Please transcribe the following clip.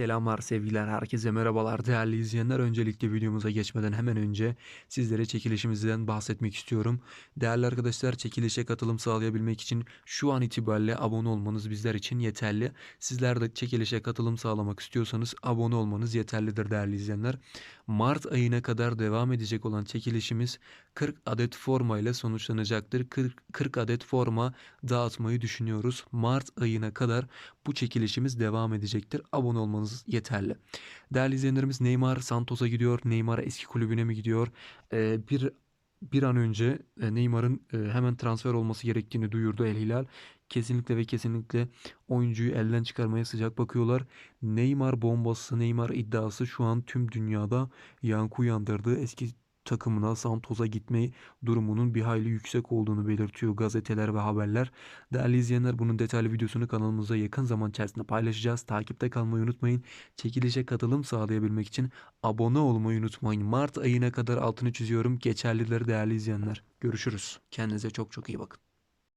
Selamlar, sevgiler, herkese merhabalar değerli izleyenler. Öncelikle videomuza geçmeden hemen önce sizlere çekilişimizden bahsetmek istiyorum. Değerli arkadaşlar çekilişe katılım sağlayabilmek için şu an itibariyle abone olmanız bizler için yeterli. Sizler de çekilişe katılım sağlamak istiyorsanız abone olmanız yeterlidir değerli izleyenler. Mart ayına kadar devam edecek olan çekilişimiz 40 adet forma ile sonuçlanacaktır. 40, 40 adet forma dağıtmayı düşünüyoruz. Mart ayına kadar bu çekilişimiz devam edecektir. Abone olmanız yeterli. Değerli izleyenlerimiz Neymar Santos'a gidiyor. Neymar eski kulübüne mi gidiyor? Ee, bir bir an önce e, Neymar'ın e, hemen transfer olması gerektiğini duyurdu El Hilal. Kesinlikle ve kesinlikle oyuncuyu elden çıkarmaya sıcak bakıyorlar. Neymar bombası, Neymar iddiası şu an tüm dünyada yankı uyandırdı. Eski takımına Santos'a gitme durumunun bir hayli yüksek olduğunu belirtiyor gazeteler ve haberler. Değerli izleyenler bunun detaylı videosunu kanalımızda yakın zaman içerisinde paylaşacağız. Takipte kalmayı unutmayın. Çekilişe katılım sağlayabilmek için abone olmayı unutmayın. Mart ayına kadar altını çiziyorum. Geçerlidir değerli izleyenler. Görüşürüz. Kendinize çok çok iyi bakın.